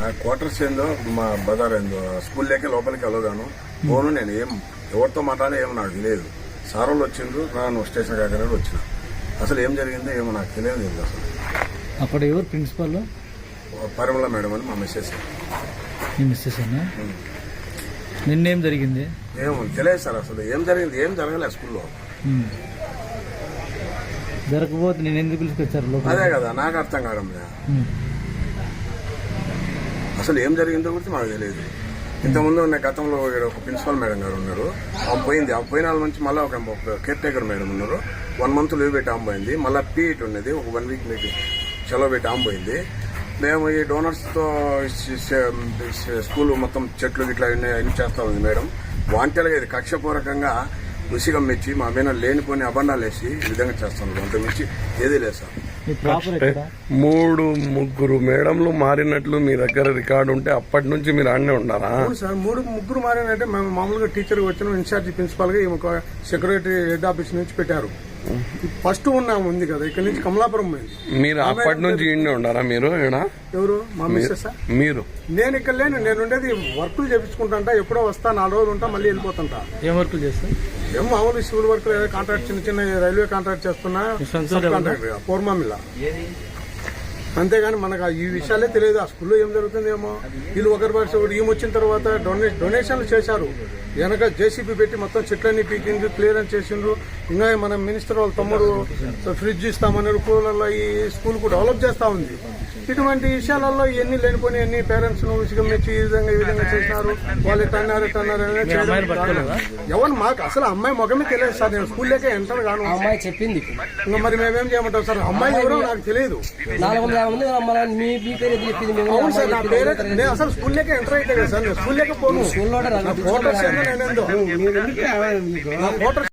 నా క్వార్టర్స్ ఏందో మా బజార్ ఏందో స్కూల్లోకి లోపలికి వెళ్ళగాను ఫోను నేను ఏం ఎవరితో మాట్లాడే ఏమో నాకు తెలియదు. సార్ వాళ్ళు వచ్చిండ్రు నేను స్టేషన్ కాకనే వచ్చిన. అసలు ఏం జరిగిందో ఏమో నాకు తెలియదు లేదు అసలు. అక్కడ ఎవరు ప్రిన్సిపల్? పరిమళ మేడం అని మా మెసేజ్ మీ మిస్సెస్ అన్న నిన్నేం జరిగింది? ఏమో తెలియదు సార్ అసలు. ఏం జరిగింది ఏం జరగలేదు స్కూల్లో. జరగకపోతే నేను ఎందుకు పిలుచుకొచ్చారు అదే కదా నాకు అర్థం కావడం. అసలు ఏం జరిగిందో కూడా మాకు తెలియదు. ఇంతకుముందు ఉన్న గతంలో ఒక ప్రిన్సిపల్ మేడం గారు ఉన్నారు. ఆమె పోయింది. ఆమె పోయిన వాళ్ళ నుంచి మళ్ళీ ఒక కేర్ టేకర్ మేడం ఉన్నారు. వన్ మంత్ లీవ్ పెట్టి ఆమె పోయింది. మళ్ళీ పీఈటీ ఉన్నది. ఒక వన్ వీక్ మీకు సెలవు పెట్టి ఆమె పోయింది. మేము ఈ డోనర్స్తో స్కూల్ మొత్తం చెట్లు గిట్లా అన్ని చేస్తా ఉంది మేడం. వాంటలుగా ఇది కక్షపూర్వకంగా ఉసిగం మెచ్చి మా మీద లేనిపోని అబండాలు వేసి ఈ విధంగా చేస్తాను అంత మించి ఏదీ లేదు సార్. మూడు ముగ్గురు మేడంలు మారినట్లు మీ దగ్గర రికార్డు ఉంటే అప్పటి నుంచి మీరు ఆడనే ఉన్నారా సార్ మూడు ముగ్గురు మారినంటే మేము మామూలుగా టీచర్ వచ్చిన ఇన్ఛార్జ్ ప్రిన్సిపాల్గా సెక్రటరీ హెడ్ ఆఫీస్ నుంచి పెట్టారు. ఫస్ట్ ఉన్నాము ఉంది కదా ఇక్కడ నుంచి కమలాపురం పోయింది. మీరు అప్పటి నుంచి ఈడనే ఉన్నారా మీరు ఎవరు? మా మిస్సెస్ సార్ మీరు. నేను ఇక్కడ లేను నేను ఉండేది వర్కులు చేపించుకుంటా ఎప్పుడో వస్తా నాలుగు రోజులు ఉంటా మళ్ళీ వెళ్ళిపోతుంటా. ఏం వర్కులు చేస్తారు? ఏం మామూలు సివిల్ వర్క్ కాంట్రాక్ట్ చిన్న చిన్న రైల్వే కాంట్రాక్ట్ చేస్తున్నా కాంట్రాక్ట్ పూర్వమిల్ల అంతేగాని మనకు ఆ ఈ విషయాలే తెలియదు. ఆ స్కూల్లో ఏం జరుగుతుందేమో? వీళ్ళు ఒకరి భాష ఒకటి వచ్చిన తర్వాత డొనే డొనేషన్లు చేశారు. వెనక జేసీబీ పెట్టి మొత్తం చెట్లన్నీ పీకిండ్రు క్లియరెన్స్ చేసిండ్రు. ఇంకా మన మినిస్టర్ వాళ్ళ తమ్ముడు ఫ్రిడ్జ్ ఇస్తామన్నారు. కూలర్లో ఈ స్కూల్కు డెవలప్ చేస్తూ ఉంది. ఇటువంటి విషయాలలో ఎన్ని లేనిపోయి ఎన్ని పేరెంట్స్ను విసుగం మెచ్చి ఈ విధంగా ఈ విధంగా చేసినారు వాళ్ళు చేయడం పట్టుకోలేదా? ఎవరు మాకు అసలు అమ్మాయి మొగమే తెలియదు సార్ నేను స్కూల్లోకే ఎంటర్ గాను అమ్మాయి చెప్పింది ఇంకా మరి మేమేం చేయమంటాం సార్ అమ్మాయి ఎవరో నాకు తెలియదు అవును సార్ నా పేరే. నేను అసలు స్కూల్లోకే ఎంటర్ అయితే కదా సార్ నేను స్కూల్లోకే పోను స్కూల్లోనే రా- నా ఫోటోస్ ఏందో నేనేందో నా ఫోటోస్